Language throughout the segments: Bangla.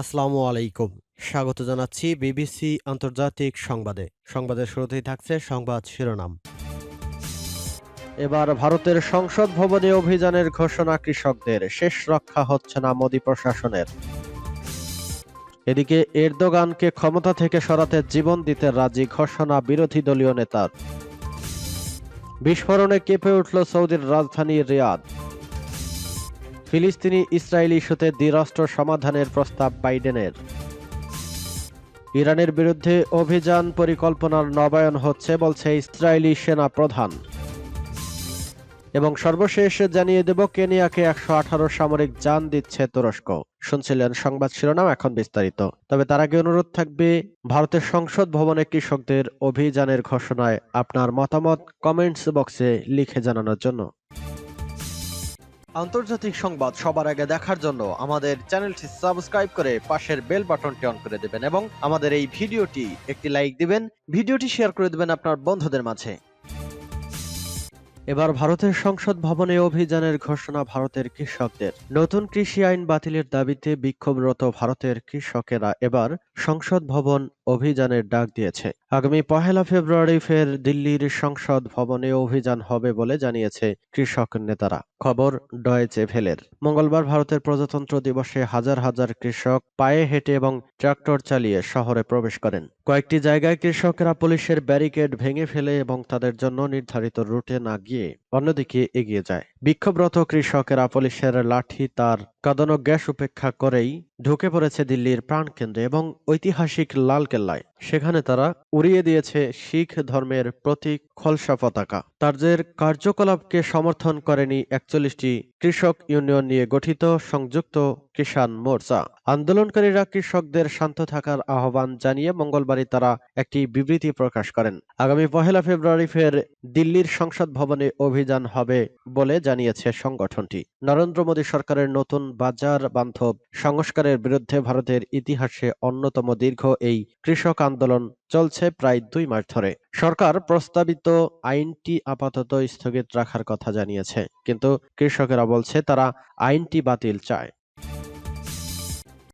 আসসালামু আলাইকুম। স্বাগত জানাচ্ছি বিবিসি আন্তর্জাতিক সংবাদে। সংবাদের শুরুতেই থাকছে সংবাদ শিরোনাম। এবার ভারতের সংসদ ভবনে অভিযানের ঘোষণা কৃষকদের। শেষ রক্ষা হচ্ছে না মোদী প্রশাসনের। এদিকে এরদোগানকে ক্ষমতা থেকে সরাতে জীবন দিতে রাজি ঘোষণা বিরোধী দলীয় নেতার। বিস্ফোরণে কেঁপে উঠল সৌদির রাজধানী রিয়াদ। ফিলিস্তিনি ইসরায়েল ইস্যুতে দ্বিরাষ্ট্র সমাধানের প্রস্তাব বাইডেনের। ইরানের বিরুদ্ধে অভিযান পরিকল্পনার নবায়ন হচ্ছে, বলছে ইসরায়েলি সেনা প্রধান। এবং সর্বশেষ জানিয়ে দেব, কেনিয়াকে একশো আঠারো সামরিক যান দিচ্ছে তুরস্ক। শুনছিলেন সংবাদ শিরোনাম এখন বিস্তারিত। তবে তার আগে অনুরোধ থাকবে, ভারতের সংসদ ভবনে কৃষকদের অভিযানের ঘোষণায় আপনার মতামত কমেন্টস বক্সে লিখে জানানোর জন্য। আন্তর্জাতিক সংবাদ সবার আগে দেখার জন্য আমাদের চ্যানেলটি সাবস্ক্রাইব করে পাশের বেল বাটনটি অন করে দেবেন এবং আমাদের এই ভিডিওটি একটি লাইক দিবেন, ভিডিওটি শেয়ার করে দেবেন আপনার বন্ধুদের মাঝে। এবার ভারতের সংসদ ভবনে অভিযানের ঘোষণা ভারতের কৃষকদের। নতুন কৃষি আইন বাতিলের দাবিতে বিক্ষোভরত ভারতের কৃষকেরা এবার সংসদ ভবন অভিযানের ডাক দিয়েছে। আগামী পহেলা ফেব্রুয়ারি ফের দিল্লির সংসদ ভবনে অভিযান হবে বলে জানিয়েছে কৃষক নেতারা। খবর ডয়েচে ভেলের। মঙ্গলবার ভারতের প্রজাতন্ত্র দিবসে হাজার হাজার কৃষক পায়ে হেঁটে এবং ট্রাক্টর চালিয়ে শহরে প্রবেশ করেন। কয়েকটি জায়গায় কৃষকেরা পুলিশের ব্যারিকেড ভেঙে ফেলে এবং তাদের জন্য নির্ধারিত রুটে না গিয়ে অন্যদিকে এগিয়ে যায়। বিক্ষোভরত কৃষকেরা পুলিশের লাঠি, তার কাঁদানো গ্যাস উপেক্ষা করেই ঢুকে পড়েছে দিল্লির প্রাণকেন্দ্রে এবং ঐতিহাসিক লাল কেল্লায় সেখানে তারা উড়িয়ে দিয়েছে শিখ ধর্মের প্রতীক খলসা পতাকা। তাদের কার্যকলাপকে সমর্থন করেনি একচল্লিশটি কৃষক ইউনিয়ন নিয়ে গঠিত সংযুক্ত কিষান মোর্চা। আন্দোলনকারীরা কৃষকদের শান্ত থাকার আহ্বান জানিয়ে মঙ্গলবারই তারা একটি বিবৃতি প্রকাশ করেন। আগামী পহেলা ফেব্রুয়ারি ফের দিল্লির সংসদ ভবনে অভিযান হবে বলে জানিয়েছে সংগঠনটি। নরেন্দ্র মোদী সরকারের নতুন বাজার বান্ধব সংস্কারের বিরুদ্ধে ভারতের ইতিহাসে অন্যতম দীর্ঘ এই কৃষক আন্দোলন চলছে প্রায় দুই মাস ধরে। সরকার প্রস্তাবিত আইনটি আপাতত স্থগিত রাখার কথা জানিয়েছে, কিন্তু কৃষকেরা বলছে তারা আইনটি বাতিল চায়।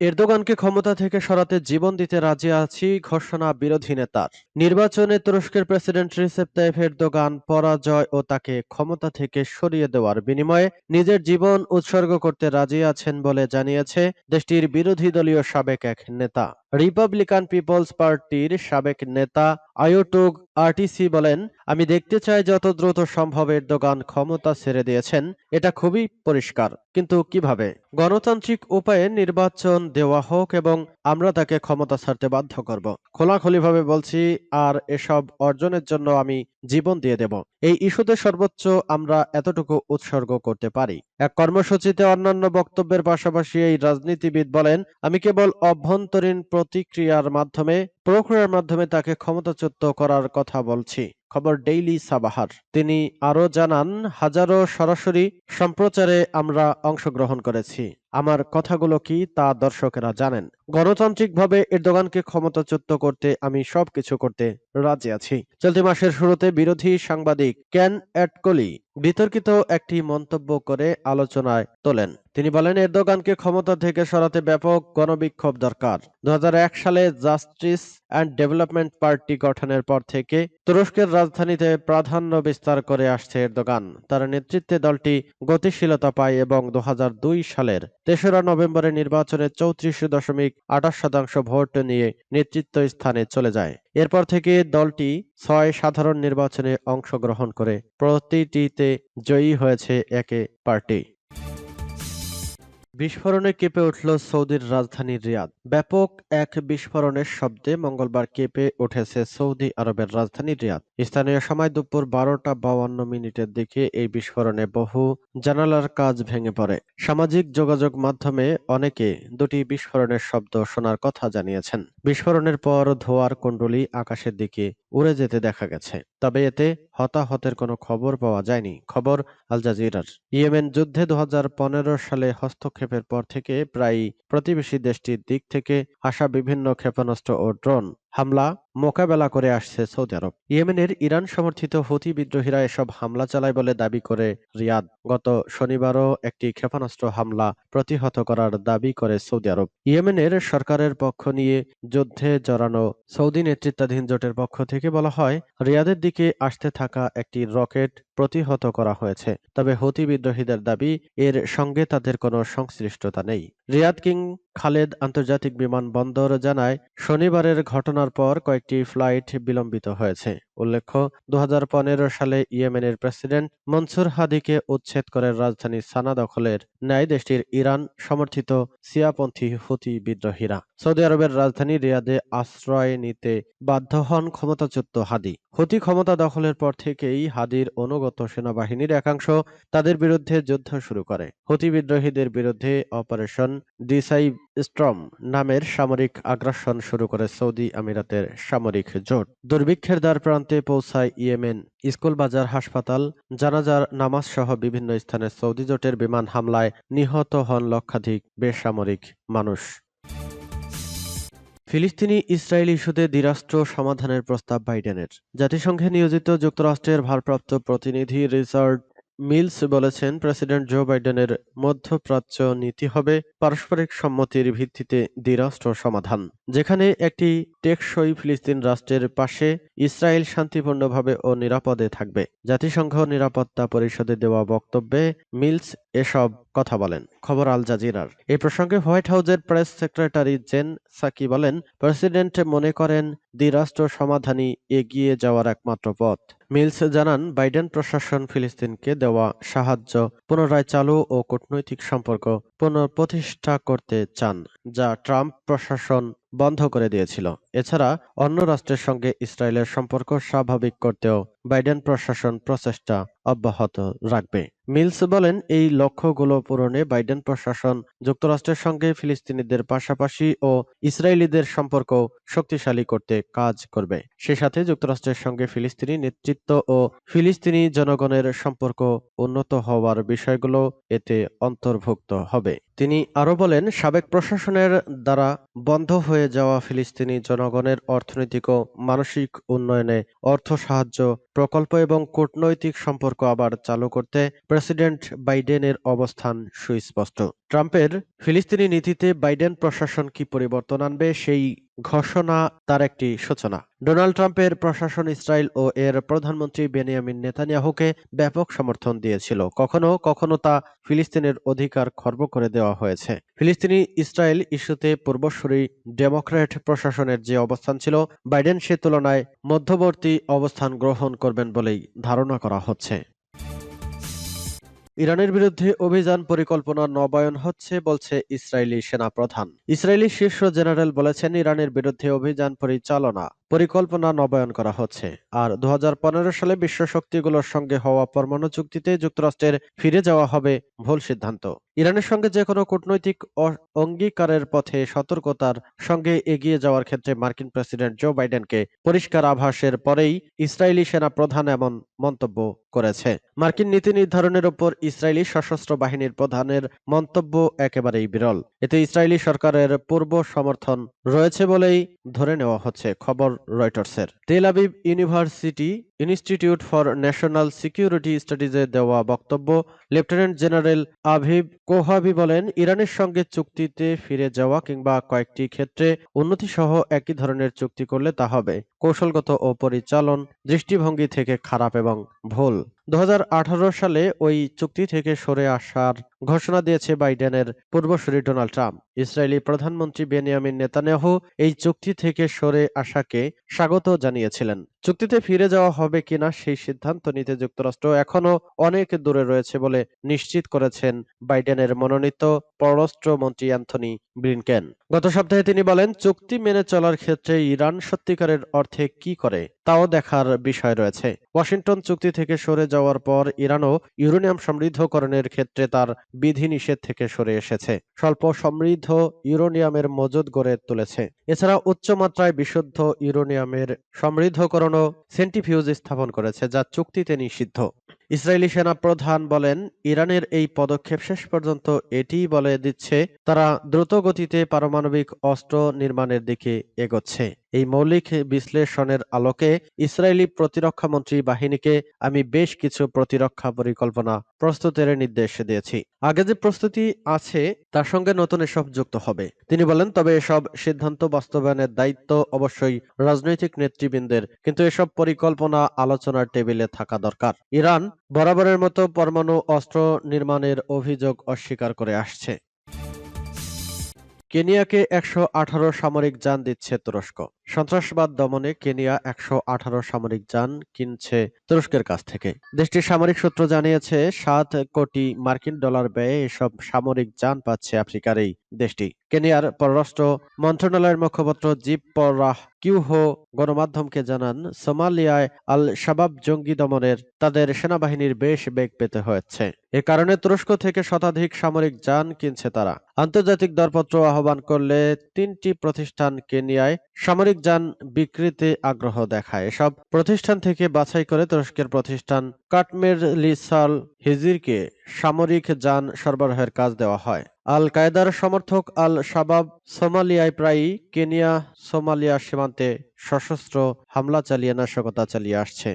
এরদোগানকে ক্ষমতা থেকে সরাতে জীবন দিতে রাজি আছি ঘোষণা বিরোধী নেতার নির্বাচনে তুরস্কের প্রেসিডেন্ট রিসেপ তাইপ এরদোগান পরাজয় ও তাকে ক্ষমতা থেকে সরিয়ে দেওয়ার বিনিময়ে নিজের জীবন উৎসর্গ করতে রাজি আছেন বলে জানিয়েছে দেশটির বিরোধী দলীয় সাবেক এক নেতা। রিপাবলিকান পিপলস পার্টির সাবেক নেতা আয়োটুগ আরটিসি বলেন, আমি দেখতে চাই যত দ্রুত সম্ভব এরদোগান ক্ষমতা ছেড়ে দিয়েছেন, এটা খুবই পরিষ্কার। কিন্তু কীভাবে? গণতান্ত্রিক উপায়ে নির্বাচন দেওয়া হোক এবং আমরা তাকে ক্ষমতা ছাড়তে বাধ্য করব। খোলাখুলিভাবে বলছি, আর এসব অর্জনের জন্য আমি জীবন দিয়ে দেব। এই ইস্যুতে সর্বোচ্চ আমরা এতটুকু উৎসর্গ করতে পারি। এক কর্মসূচিতে অন্যান্য বক্তব্যের পাশাপাশি এই রাজনীতিবিদ বলেন, আমি কেবল অভ্যন্তরীণ প্রতিক্রিয়ার মাধ্যমে, প্রক্রিয়ার মাধ্যমে তাকে ক্ষমতাচ্যুত করার কথা বলছি। খবর ডেইলি সাবাহার। তিনি আরও জানান, হাজারো সরাসরি সম্প্রচারে আমরা অংশগ্রহণ করেছি। আমার কথাগুলো কি তা দর্শকেরা জানেন। গণতান্ত্রিকভাবে এরদোগানকে ক্ষমতাচ্যুত করতে আমি সবকিছু করতে রাজি আছি। চলতি মাসের শুরুতে বিরোধী সাংবাদিক ক্যান অ্যাটকলি বিতর্কিত একটি মন্তব্য করে আলোচনায় তোলেন। তিনি বলেন, এরদোগানকে ক্ষমতা থেকে সরাতে ব্যাপক গণবিক্ষোভ দরকার। দু হাজার এক সালে জাস্টিস অ্যান্ড ডেভেলপমেন্ট পার্টি গঠনের পর থেকে তুরস্কের রাজধানীতে প্রাধান্য বিস্তার করে আসছে এরদোগান। তার নেতৃত্বে দলটি গতিশীলতা পায় এবং দু হাজার দুই সালের তেসরা নভেম্বরের নির্বাচনে চৌত্রিশ দশমিক আঠাশ শতাংশ ভোট নিয়ে নেতৃত্ব স্থানে চলে যায়। এরপর থেকে দলটি ছয় সাধারণ নির্বাচনে অংশগ্রহণ করে প্রতিটিতে জয়ী হয়েছে একে পার্টি। বিস্ফোরণে কেঁপে উঠল সৌদির রাজধানী রিয়াদ। ব্যাপক এক বিস্ফোরণের শব্দে মঙ্গলবার কেঁপে উঠেছে সৌদি আরবের রাজধানী রিয়াদ। স্থানীয় সময় দুপুর বারোটা বাউান্ন মিনিটের দিকে এই বিস্ফোরণে বহু জানালার কাজ ভেঙে পড়ে। সামাজিক যোগাযোগ মাধ্যমে অনেকে দুটি বিস্ফোরণের শব্দ শোনার কথা জানিয়েছেন। বিস্ফোরণের পর ধোয়ার কুণ্ডলী আকাশের দিকে উড়ে যেতে দেখা গেছে। তবে এতে হতাহতের কোনো খবর পাওয়া যায়নি। খবর আল জাজিরার। ইয়েমেন যুদ্ধে দু হাজার পনেরো সালে হস্তক্ষেপের পর থেকে প্রায় প্রতিবেশী দেশটির দিক থেকে আসা বিভিন্ন ক্ষেপণাস্ত্র ও ড্রোন হামলা মোকাবেলা করে আসছে সৌদি আরব। ইয়েমেনের ইরান সমর্থিত হুতি বিদ্রোহীরা এসব হামলা চালায় বলে দাবি করে রিয়াদ। গত শনিবারও একটি ক্ষেপণাস্ত্র হামলা প্রতিহত করার দাবি করে সৌদি আরব। ইয়েমেনের সরকারের পক্ষ নিয়ে যুদ্ধে জড়ানো সৌদি নেতৃত্বাধীন জোটের পক্ষ থেকে বলা হয়, রিয়াদের দিকে আসতে থাকা একটি রকেট প্রতিহত করা হয়েছে। তবে হতি বিদ্রোহীদের দাবি, এর সঙ্গে তাদের কোনো সংশ্লিষ্টতা নেই। রিয়াদ কিং খালেদ আন্তর্জাতিক বিমানবন্দর জানায়, শনিবারের ঘটনার পর কয়েকটি ফ্লাইট বিলম্বিত হয়েছে। উল্লেখ্য দু হাজার পনেরো সালে ইয়েমেনের প্রেসিডেন্ট মনসুর হাদিকে উচ্ছেদ করে রাজধানী সানা দখলের ন্যায় দেশটির ইরান সমর্থিত সিয়াপন্থী হুতি বিদ্রোহীরা। সৌদি আরবের রাজধানী রিয়াদে আশ্রয় নিতে বাধ্য হন ক্ষমতাচ্যুত হাদি। হুতি ক্ষমতা দখলের পর থেকেই হাদির অনুগত সেনাবাহিনীর একাংশ তাদের বিরুদ্ধে যুদ্ধ শুরু করে। হুতি বিদ্রোহীদের বিরুদ্ধে অপারেশন ডিসাইভ স্ট্রম নামের সামরিক আগ্রাসন শুরু করে সৌদি আমিরাতের সামরিক জোট। দুর্ভিক্ষের দ্বার প্রান্তে পৌঁছায় ইয়েমেন স্কুল, বাজার, হাসপাতাল, জানাজার নামাজ সহ বিভিন্ন স্থানে সৌদি জোটের বিমান হামলায় নিহত হন লক্ষাধিক বেসামরিক মানুষ। ফিলিস্তিনি ইসরায়েল ইস্যুতে দ্বিরাষ্ট্র সমাধানের প্রস্তাব বাইডেনের। জাতিসংঘে নিয়োজিত যুক্তরাষ্ট্রের ভারপ্রাপ্ত প্রতিনিধি রিচার্ড মিলস বলেছেন, প্রেসিডেন্ট জো বাইডেনের মধ্যপ্রাচ্য নীতি হবে পারস্পরিক সম্মতির ভিত্তিতে দ্বিরাষ্ট্র সমাধান, যেখানে একটি টেকসই ফিলিস্তিন রাষ্ট্রের পাশে ইসরায়েল শান্তিপূর্ণভাবে ও নিরাপদে থাকবে। জাতিসংঘ নিরাপত্তা পরিষদে দেওয়া বক্তব্যে মিলস এসব কথা বলেন, খবর আল জাজিরার। এই প্রসঙ্গে হোয়াইট হাউসের প্রেস সেক্রেটারি জেন সাকি বলেন, প্রেসিডেন্ট মনে করেন, দ্বিরাষ্ট্র সমাধানই এগিয়ে যাওয়ার একমাত্র পথ। মিলস জানান, বাইডেন প্রশাসন ফিলিস্তিনকে দেওয়া সাহায্য, পুনরায় চালু ও কূটনৈতিক সম্পর্ক পুনঃপ্রতিষ্ঠা করতে চান, যা ট্রাম্প প্রশাসন বন্ধ করে দিয়েছিল। এছাড়া অন্য রাষ্ট্রের সঙ্গে ইসরায়েলের সম্পর্ক স্বাভাবিক করতেও বাইডেন প্রশাসন প্রচেষ্টা অব্যাহত রাখবে। মিলস বলেন, এই লক্ষ্যগুলো পূরণে বাইডেন প্রশাসন যুক্তরাষ্ট্রের সঙ্গে ফিলিস্তিনিদের পাশাপাশি ও ইসরায়েলিদের সম্পর্ক শক্তিশালী করতে কাজ করবে। সে সাথে যুক্তরাষ্ট্রের সঙ্গে ফিলিস্তিনি নেতৃত্ব ও ফিলিস্তিনি জনগণের সম্পর্ক উন্নত হওয়ার বিষয়গুলো এতে অন্তর্ভুক্ত হবে। তিনি আরও বলেন, সাবেক প্রশাসনের দ্বারা বন্ধ হয়ে যাওয়া ফিলিস্তিনি জনগণের অর্থনৈতিক ও মানসিক উন্নয়নে অর্থ সাহায্য প্রকল্প এবং কূটনৈতিক সম্পর্ক আবার চালু করতে প্রেসিডেন্ট বাইডেনের অবস্থান সুস্পষ্ট। ট্রাম্পের ফিলিস্তিনি নীতিতে বাইডেন প্রশাসন কি পরিবর্তন আনবে সেই ঘোষণা তার একটি সূচনা। ডোনাল্ড ট্রাম্পের প্রশাসন ইসরায়েল ও এর প্রধানমন্ত্রী বেনিয়ামিন নেতানিয়াহুকে ব্যাপক সমর্থন দিয়েছিল। কখনো কখনো তা ফিলিস্তিনের অধিকার খর্ব করে দেওয়া হয়েছে। ফিলিস্তিনি ইসরায়েল ইস্যুতে পূর্বসূরি ডেমোক্র্যাট প্রশাসনের যে অবস্থান ছিল, বাইডেন সে তুলনায় মধ্যবর্তী অবস্থান গ্রহণ করবেন বলেই ধারণা করা হচ্ছে। ইরানের বিরুদ্ধে অভিযান পরিকল্পনা নবায়ন হচ্ছে বলছে ইসরায়েলি সেনাপ্রধান। ইসরায়েলি শীর্ষ জেনারেল বলেছেন, ইরানের বিরুদ্ধে অভিযান পরিচালনা পরিকল্পনা নবায়ন করা হচ্ছে। আর দু হাজার পনেরো সালে বিশ্ব শক্তিগুলোর সঙ্গে হওয়া পরমাণু চুক্তিতে যুক্তরাষ্ট্রের ফিরে যাওয়া হবে ভুল সিদ্ধান্ত। ইরানের সঙ্গে যে কোনো কূটনৈতিক অঙ্গীকারের পথে সতর্কতার সঙ্গে এগিয়ে যাওয়ার ক্ষেত্রে মার্কিন প্রেসিডেন্ট জো বাইডেনকে পরিষ্কার আভাসের পরেই ইসরায়েলি সেনা প্রধান এমন মন্তব্য করেছে। মার্কিন নীতি নির্ধারণের উপর ইসরায়েলি সশস্ত্র বাহিনীর প্রধানের মন্তব্য একেবারেই বিরল। এতে ইসরায়েলি সরকারের পূর্ব সমর্থন রয়েছে বলেই ধরে নেওয়া হচ্ছে। খবর রয়টার্সের Tel Aviv university institute for national security স্টাডিজে দেওয়া বক্তব্য লেফটেন্যান্ট জেনারেল আভিব কোহাবি বলেন, ইরানের সঙ্গে চুক্তিতে ফিরে যাওয়া কিংবা কয়েকটি ক্ষেত্রে উন্নতি সহ একই ধরনের চুক্তি করলে তা হবে। কৌশলগত ও পরিচালন, দৃষ্টিভঙ্গি থেকে খারাপ এবং ভুল। দু হাজার আঠারো সালে ওই চুক্তি থেকে সরে আসার ঘোষণা দিয়েছে বাইডেনের পূর্বসূরি ডোনাল্ড ট্রাম্প। ইসরায়েলি প্রধানমন্ত্রী বেনিয়ামিন নেতানিয়াহু এই চুক্তি থেকে সরে আসাকে স্বাগত জানিয়েছিলেন। চুক্তিতে ফিরে যাওয়া হবে কিনা সেই সিদ্ধান্ত নিতে যুক্তরাষ্ট্র এখনও অনেক দূরে রয়েছে বলে নিশ্চিত করেছেন বাইডেনের মনোনীত পররাষ্ট্রমন্ত্রী অ্যান্থনি ব্লিনকেন। গত সপ্তাহে তিনি বলেন, চুক্তি মেনে চলার ক্ষেত্রে ইরান সত্যিকারের অর্থে কি করে তাও দেখার বিষয় রয়েছে। ওয়াশিংটন চুক্তি থেকে সরে যাওয়ার পর ইরানও ইউরেনিয়াম সমৃদ্ধকরণের ক্ষেত্রে তার বিধিনিষেধ থেকে সরে এসেছে। স্বল্প সমৃদ্ধ ইউরেনিয়ামের মজুদ গড়ে তুলেছে। এছাড়া উচ্চমাত্রায় বিশুদ্ধ ইউরেনিয়ামের সমৃদ্ধকরণও সেন্টিফিউজ স্থাপন করেছে, যা চুক্তিতে নিষিদ্ধ। ইসরায়েলি সেনা প্রধান বলেন, ইরানের এই পদক্ষেপ শেষ পর্যন্ত এটিই বলে দিচ্ছে, তারা দ্রুত গতিতে পারমাণবিক অস্ত্র নির্মাণের দিকে এগোচ্ছে। এই মৌলিক বিশ্লেষণের আলোকে ইসরায়েলি প্রতিরক্ষা মন্ত্রী বাহিনীকে আমি বেশ কিছু প্রতিরক্ষা পরিকল্পনা প্রস্তুতের নির্দেশ দিয়েছি। আগে যে প্রস্তুতি আছে, তার সঙ্গে নতুন এসব যুক্ত হবে। তিনি বলেন, তবে এসব সিদ্ধান্ত বাস্তবায়নের দায়িত্ব অবশ্যই রাজনৈতিক নেতৃবৃন্দের, কিন্তু এসব পরিকল্পনা আলোচনার টেবিলে থাকা দরকার। ইরান বরাবরের মতো পরমাণু অস্ত্র নির্মাণের অভিযোগ অস্বীকার করে আসছে। কেনিয়াকে একশো আঠারো সামরিক যান দিচ্ছে তুরস্ক। সন্ত্রাসবাদ দমনে কেনিয়া একশো আঠারো সামরিক যান কিনছে তুরস্কের কাছ থেকে। দেশটির সামরিক সূত্র জানিয়েছে, সাত কোটি মার্কিন ডলার ব্যয়ে এসব সামরিক যান পাচ্ছে আফ্রিকার এই দেশটি। কেনিয়ার পররাষ্ট্র মন্ত্রণালয়ের মুখপাত্র জিপ পরাহ কিউহো গণমাধ্যমকে জানান, সোমালিয়ায় আল শাবাব জঙ্গি দমনের তাদের সেনাবাহিনীর বেশ বেগ পেতে হয়েছে। এ কারণে তুরস্ক থেকে শতাধিক সামরিক যান কিনছে তারা। আন্তর্জাতিক দরপত্র আহ্বান করলে তিনটি প্রতিষ্ঠান কেনিয়ায় সামরিক যান বিক্রিতে আগ্রহ দেখায়। এসব প্রতিষ্ঠান থেকে বাছাই করে তুরস্কের প্রতিষ্ঠান কাটমের লিসাল হিজিরকে সামরিক যান সরবরাহের কাজ দেওয়া হয়। আল কায়দার সমর্থক আল শাবাব সোমালিয়ায় প্রায়ই কেনিয়া সোমালিয়া সীমান্তে সশস্ত্র হামলা চালিয়ে নাশকতা চালিয়ে আসছে।